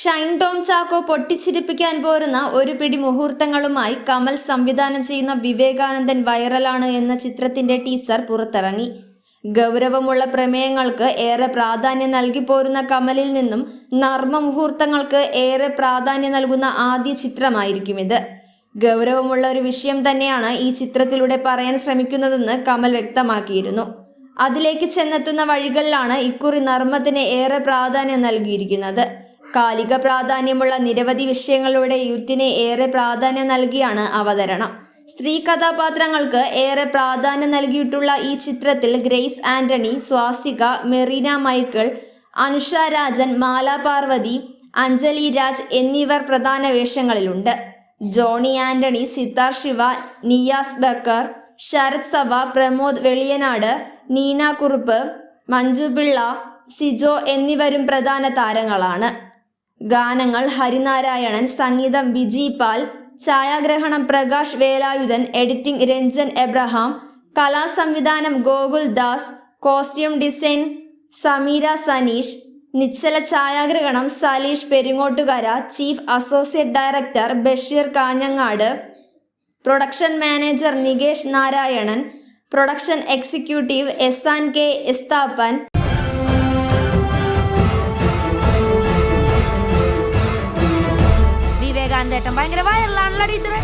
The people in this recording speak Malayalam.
ഷൈൻ ടോം ചാക്കോ പൊട്ടിച്ചിരിപ്പിക്കാൻ പോരുന്ന ഒരു പിടി മുഹൂർത്തങ്ങളുമായി കമൽ സംവിധാനം ചെയ്യുന്ന വിവേകാനന്ദൻ വൈറലാണ് എന്ന ചിത്രത്തിന്റെ ടീസർ പുറത്തിറങ്ങി. ഗൗരവമുള്ള പ്രമേയങ്ങൾക്ക് ഏറെ പ്രാധാന്യം നൽകി പോരുന്ന കമലിൽ നിന്നും നർമ്മ മുഹൂർത്തങ്ങൾക്ക് ഏറെ പ്രാധാന്യം നൽകുന്ന ആദ്യ ചിത്രമായിരിക്കും ഇത്. ഗൗരവമുള്ള ഒരു വിഷയം തന്നെയാണ് ഈ ചിത്രത്തിലൂടെ പറയാൻ ശ്രമിക്കുന്നതെന്ന് കമൽ വ്യക്തമാക്കിയിരുന്നു. അതിലേക്ക് ചെന്നെത്തുന്ന വഴികളിലാണ് ഇക്കുറി നർമ്മത്തിന് ഏറെ പ്രാധാന്യം നൽകിയിരിക്കുന്നത്. കാലിക പ്രാധാന്യമുള്ള നിരവധി വിഷയങ്ങളുടെ യൂത്തിനെ ഏറെ പ്രാധാന്യം നൽകിയാണ് അവതരണം. സ്ത്രീ കഥാപാത്രങ്ങൾക്ക് ഏറെ പ്രാധാന്യം നൽകിയിട്ടുള്ള ഈ ചിത്രത്തിൽ ഗ്രേസ് ആന്റണി സ്വാസിക മെറീന മൈക്കിൾ അനുഷ രാജൻ മാല പാർവതി അഞ്ജലി രാജ് എന്നിവർ പ്രധാന വേഷങ്ങളിലുണ്ട്. ജോണി ആന്റണി സിത്താർ ശിവ നിയാസ് ബക്കർ ശരത് സഭ പ്രമോദ് വെളിയനാട് നീന കുറുപ്പ് മഞ്ജു പിള്ള സിജോ എന്നിവരും പ്രധാന താരങ്ങളാണ്. ഗാനങ്ങൾ ഹരിനാരായണൻ സംഗീതം വിജി പാൽ ഛായാഗ്രഹണം പ്രകാശ് വേലായുധൻ എഡിറ്റിംഗ് രഞ്ജൻ എബ്രഹാം കലാസംവിധാനം ഗോകുൽ ദാസ് കോസ്റ്റ്യൂം ഡിസൈൻ സമീര സനീഷ് നിശ്ചല ഛായാഗ്രഹണം Saleesh Peringottukara chief associate director Basheer Kanhangad production manager Nikesh Narayanan production executive S an K Esthappan വിവേകാനന്ദേട്ടൻ ഭയങ്കര വൈറലാണല്ലോ ടീച്ചറെ.